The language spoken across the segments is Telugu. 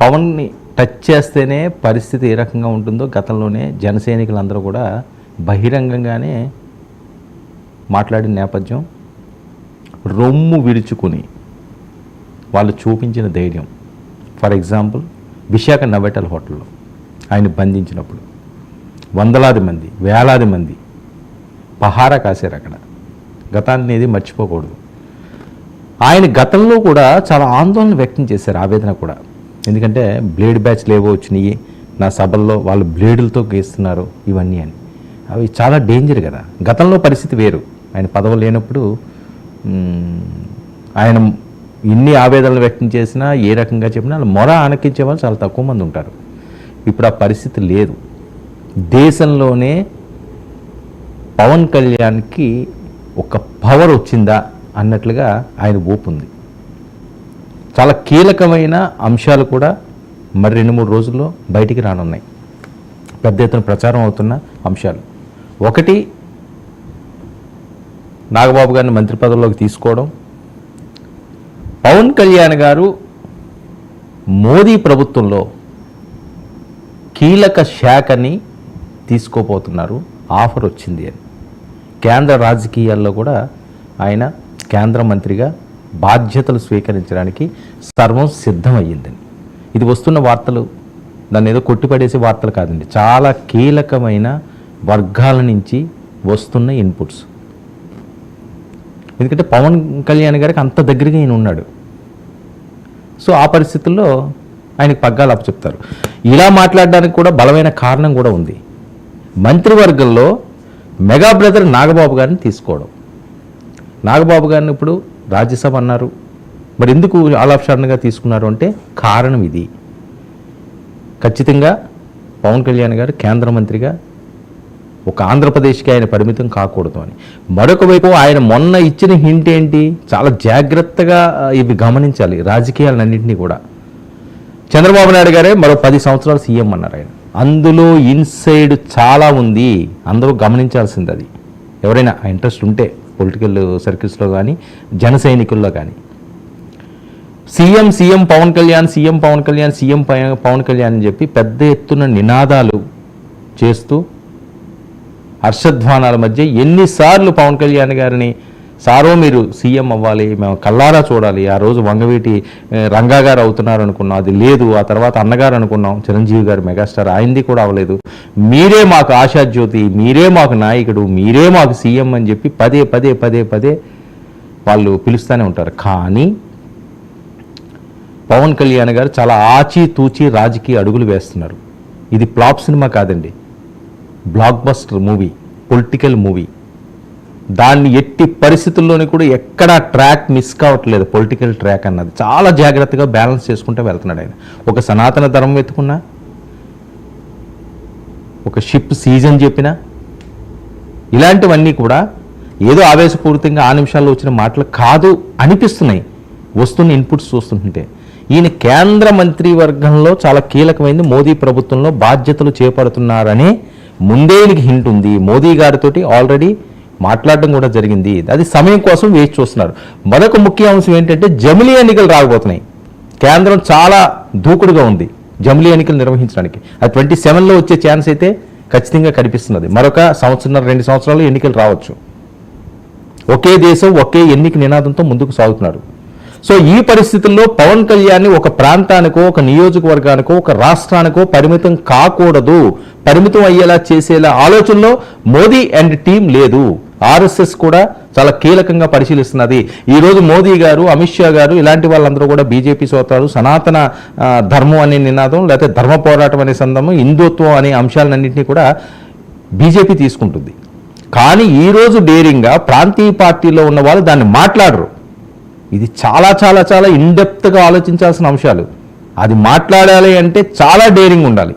పవన్ని టచ్ చేస్తేనే పరిస్థితి ఏ రకంగా ఉంటుందో గతంలోనే జనసైనికులందరూ కూడా బహిరంగంగానే మాట్లాడిన నేపథ్యం. రొమ్ము విరుచుకుని వాళ్ళు చూపించిన ధైర్యం. ఫర్ ఎగ్జాంపుల్ విశాఖ నవెటల్ హోటల్లో ఆయన బంధించినప్పుడు వందలాది మంది వేలాది మంది పహారా కాశారు అక్కడ. గతాన్ని ఏది మర్చిపోకూడదు. ఆయన గతంలో కూడా చాలా ఆందోళన వ్యక్తం చేశారు ఆవేదన కూడా. ఎందుకంటే బ్లేడ్ బ్యాచ్ లేవో వచ్చినాయి. నా సభల్లో వాళ్ళు బ్లేడులతో గీస్తున్నారు ఇవన్నీ అని. అవి చాలా డేంజర్ కదా. గతంలో పరిస్థితి వేరు. ఆయన పదవి లేనప్పుడు ఆయన ఇన్ని ఆవేదనలు వ్యక్తం చేసినా ఏ రకంగా చెప్పినా వాళ్ళు మొర ఆనకించే వాళ్ళు చాలా తక్కువ మంది ఉంటారు. ఇప్పుడు ఆ పరిస్థితి లేదు. దేశంలోనే పవన్ కళ్యాణ్కి ఒక పవర్ వచ్చిందా అన్నట్లుగా ఆయన ఊపు ఉంది చాలా కీలకమైన అంశాలు కూడా మరి రెండు మూడు రోజుల్లో బయటికి రానున్నాయి. పెద్ద ఎత్తున ప్రచారం అవుతున్న అంశాలు. ఒకటి నాగబాబు గారిని మంత్రి పదవిలోకి తీసుకోవడం. పవన్ కళ్యాణ్ గారు మోదీ ప్రభుత్వంలో కీలక శాఖని తీసుకోపోతున్నారు ఆఫర్ వచ్చింది అని. కేంద్ర రాజకీయాల్లో కూడా ఆయన కేంద్ర మంత్రిగా బాధ్యతలు స్వీకరించడానికి సర్వం సిద్ధమయ్యిందని. ఇది వస్తున్న వార్తలు దాన్ని ఏదో కొట్టిపడేసే వార్తలు కాదండి. చాలా కీలకమైన వర్గాల నుంచి వస్తున్న ఇన్పుట్స్ ఎందుకంటే పవన్ కళ్యాణ్ గారికి అంత దగ్గరగా ఈయన ఉన్నాడు. సో ఆ పరిస్థితుల్లో ఆయనకు పగ్గాలు అప్పచెప్తారు. ఇలా మాట్లాడడానికి కూడా బలమైన కారణం కూడా ఉంది. మంత్రివర్గంలో మెగా బ్రదర్ నాగబాబు గారిని తీసుకోవడం. నాగబాబు గారిని ఇప్పుడు రాజ్యసభ అన్నారు. మరి ఎందుకు ఆల్ ఆఫ్ తీసుకున్నారు అంటే కారణం ఇది. ఖచ్చితంగా పవన్ కళ్యాణ్ గారు కేంద్ర మంత్రిగా ఒక ఆంధ్రప్రదేశ్కి ఆయన పరిమితం కాకూడదు అని. మరొక వైపు ఆయన మొన్న ఇచ్చిన హింట్ ఏంటి? చాలా జాగ్రత్తగా ఇవి గమనించాలి రాజకీయాలన్నింటినీ కూడా. చంద్రబాబు నాయుడు గారే మరో పది సంవత్సరాలు సీఎం అన్నారు ఆయన. అందులో ఇన్సైడ్ చాలా ఉంది. అందరూ గమనించాల్సింది అది. ఎవరైనా ఆ ఇంట్రెస్ట్ ఉంటే. పొలిటికల్ సర్కిల్స్లో కానీ జన సైనికుల్లో కానీ CM CM Pawan Kalyan CM Pawan Kalyan CM Pawan Kalyan అని చెప్పి పెద్ద ఎత్తున నినాదాలు చేస్తూ హర్షధ్వానాల మధ్య ఎన్నిసార్లు పవన్ కళ్యాణ్ గారిని సారో మీరు సీఎం అవ్వాలి మేము కల్లారా చూడాలి. ఆ రోజు వంగవీటి రంగా గారు అవుతున్నారు అనుకున్నాం అది లేదు. ఆ తర్వాత అన్నగారు అనుకున్నాం చిరంజీవి గారు మెగాస్టార్ ఆయనది కూడా అవ్వలేదు. మీరే మాకు ఆశాజ్యోతి మీరే మాకు నాయకుడు మీరే మాకు సీఎం అని చెప్పి పదే పదే పదే పదే వాళ్ళు పిలుస్తూనే ఉంటారు. కానీ పవన్ కళ్యాణ్ గారు చాలా ఆచితూచి రాజకీయ అడుగులు వేస్తున్నారు. ఇది ప్లాప్ సినిమా కాదండి. Blockbuster movie political movie. దాన్ని ఎట్టి పరిస్థితుల్లోని కూడా ఎక్కడా ట్రాక్ మిస్ కావట్లేదు పొలిటికల్ ట్రాక్ అన్నది. చాలా జాగ్రత్తగా బ్యాలెన్స్ చేసుకుంటూ వెళ్తున్నాడు ఆయన. ఒక సనాతన ధర్మం వెతుకున్నా ఒక షిప్ సీజన్ చెప్పినా ఇలాంటివన్నీ కూడా ఏదో ఆవేశపూరితంగా ఆ నిమిషాల్లో వచ్చిన మాటలు కాదు అనిపిస్తున్నాయి. వస్తున్న ఇన్పుట్స్ చూస్తుంటే. ఈయన కేంద్ర మంత్రివర్గంలో చాలా కీలకమైంది. మోదీ ప్రభుత్వంలో బాధ్యతలు చేపడుతున్నారని ముందే ఈయనకి హింట్ ఉంది. మోదీ గారితోటి ఆల్రెడీ మాట్లాడడం కూడా జరిగింది. అది సమయం కోసం వేచి చూస్తున్నారు. మరొక ముఖ్య అంశం ఏంటంటే జమిలీ ఎన్నికలు రాకపోతున్నాయి కేంద్రం చాలా దూకుడుగా ఉంది జమిలీ ఎన్నికలు నిర్వహించడానికి. అది ట్వంటీ సెవెన్లో వచ్చే ఛాన్స్ అయితే ఖచ్చితంగా కనిపిస్తున్నది. మరొక సంవత్సరం రెండు సంవత్సరాలు ఎన్నికలు రావచ్చు. ఒకే దేశం ఒకే ఎన్నిక నినాదంతో ముందుకు సాగుతున్నారు. సో ఈ పరిస్థితుల్లో పవన్ కళ్యాణ్ ఒక ప్రాంతానికో ఒక నియోజకవర్గానికో ఒక రాష్ట్రానికో పరిమితం కాకూడదు. పరిమితం అయ్యేలా చేసేలా ఆలోచనలో మోదీ అండ్ టీం లేదు. ఆర్ఎస్ఎస్ కూడా చాలా కీలకంగా పరిశీలిస్తున్నది. ఈరోజు మోదీ గారు అమిత్ షా గారు ఇలాంటి వాళ్ళందరూ కూడా బీజేపీ సోతారు. సనాతన ధర్మం అనే నినాదం లేకపోతే ధర్మ పోరాటం అనే సందము హిందుత్వం అనే అంశాలన్నింటినీ కూడా బీజేపీ తీసుకుంటుంది. కానీ ఈరోజు డేరింగ్గా ప్రాంతీయ పార్టీలో ఉన్న వాళ్ళు దాన్ని మాట్లాడరు. ఇది చాలా చాలా చాలా ఇన్డెప్త్గా ఆలోచించాల్సిన అంశాలు. అది మాట్లాడాలి అంటే చాలా డేరింగ్ ఉండాలి.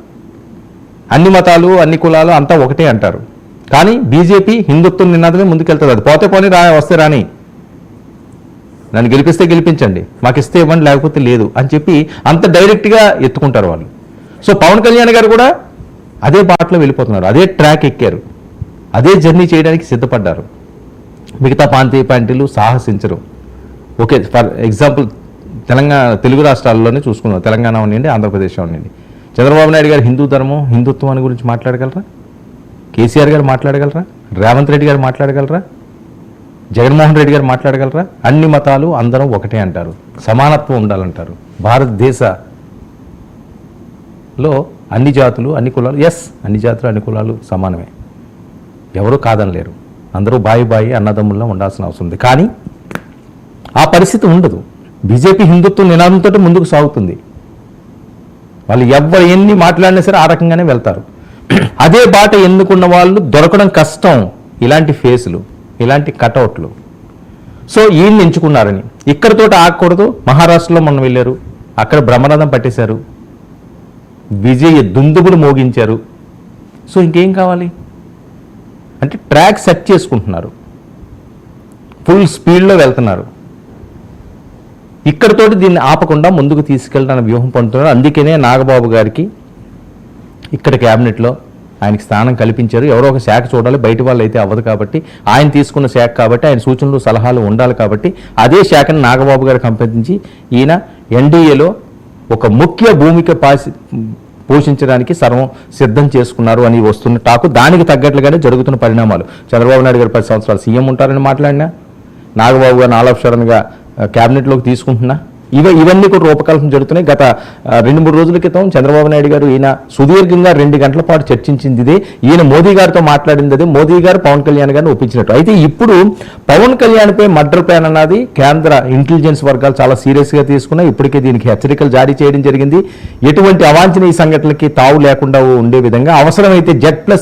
అన్ని మతాలు అన్ని కులాలు అంతా ఒకటే అంటారు. కానీ బీజేపీ హిందుత్వం నినాదమే ముందుకెళ్తుంది. అది పోతే పోనీ రా వస్తే రాని. నన్ను గెలిపిస్తే గెలిపించండి. మాకు ఇస్తే ఇవ్వండి లేకపోతే లేదు అని చెప్పి అంత డైరెక్ట్గా ఎత్తుకుంటారు వాళ్ళు. సో పవన్ కళ్యాణ్ గారు కూడా అదే బాటలో వెళ్ళిపోతున్నారు. అదే ట్రాక్ ఎక్కారు. అదే జర్నీ చేయడానికి సిద్ధపడ్డారు. మిగతా ప్రాంతీయ పార్టీలు సాహసించరు. Okay for example Telangana Telugu రాష్ట్రాల్లోనే చూసుకున్నాం. తెలంగాణ ఉండండి ఆంధ్రప్రదేశ్ ఉండండి చంద్రబాబు నాయుడు గారు హిందూ ధర్మం హిందుత్వాన్ని గురించి మాట్లాడగలరా? కేసీఆర్ గారు మాట్లాడగలరా? రేవంత్ రెడ్డి గారు మాట్లాడగలరా? జగన్మోహన్ రెడ్డి గారు మాట్లాడగలరా? అన్ని మతాలు అందరం ఒకటే అంటారు. సమానత్వం ఉండాలంటారు. భారతదేశలో అన్ని జాతులు అన్ని కులాలు ఎస్ అన్ని జాతులు అన్ని కులాలు సమానమే. ఎవరూ కాదనలేరు. అందరూ బాయి బాయి అన్నదమ్ముల్లో ఉండాల్సిన అవసరం ఉంది. కానీ ఆ పరిస్థితి ఉండదు. బీజేపీ హిందుత్వం నినాదంతో ముందుకు సాగుతుంది. వాళ్ళు ఎవరు ఎన్ని మాట్లాడినా సరే ఆ రకంగానే వెళ్తారు. అదే బాట ఎన్నుకున్న వాళ్ళు దొరకడం కష్టం ఇలాంటి ఫేసులు ఇలాంటి కటౌట్లు. సో ఈయన్ని ఎంచుకున్నారని. ఇక్కడతో ఆగకూడదు. మహారాష్ట్రలో మొన్న వెళ్ళారు. అక్కడ బ్రహ్మరథం పట్టేశారు. విజయ దుందుబులు మోగించారు. సో ఇంకేం కావాలి? అంటే ట్రాక్ సెట్ చేసుకుంటున్నారు. ఫుల్ స్పీడ్లో వెళ్తున్నారు. ఇక్కడతోటి దీన్ని ఆపకుండా ముందుకు తీసుకెళ్ళడానికి వ్యూహం పొందుతున్నారు. అందుకనే నాగబాబు గారికి ఇక్కడ క్యాబినెట్లో ఆయనకి స్థానం కల్పించారు. ఎవరో ఒక శాఖ చూడాలి బయట వాళ్ళు అయితే అవ్వదు కాబట్టి ఆయన తీసుకున్న శాఖ కాబట్టి ఆయన సూచనలు సలహాలు ఉండాలి కాబట్టి అదే శాఖను నాగబాబు గారికి సంప్రదించి ఈయన ఎన్డీఏలో ఒక ముఖ్య భూమిక పాసి పోషించడానికి సర్వం సిద్ధం చేసుకున్నారు అని వస్తున్న టాకు దానికి తగ్గట్లుగానే జరుగుతున్న పరిణామాలు. చంద్రబాబు నాయుడు గారు పది సంవత్సరాలు సీఎం ఉంటారని మాట్లాడినా నాగబాబు గారు నాలుగు క్యాబినెట్లోకి తీసుకుంటున్నా ఇవ ఇవన్నీ కూడా రూపకల్పన జరుగుతున్నాయి. గత రెండు మూడు రోజుల క్రితం చంద్రబాబు నాయుడు గారు ఈయన సుదీర్ఘంగా రెండు గంటల పాటు చర్చించింది ఇదే. ఈయన మోదీ గారితో మాట్లాడింది అదే. మోదీ గారు పవన్ కళ్యాణ్ గారిని ఒప్పించినట్టు. అయితే ఇప్పుడు పవన్ కళ్యాణ్పై మర్డర్ ప్లాన్ అన్నది కేంద్ర ఇంటెలిజెన్స్ వర్గాలు చాలా సీరియస్గా తీసుకున్నాయి. ఇప్పటికే దీనికి హెచ్చరికలు జారీ చేయడం జరిగింది. ఎటువంటి అవాంఛనీయ సంఘటనలకి తావు లేకుండా ఉండే విధంగా అవసరమైతే జెడ్ ప్లస్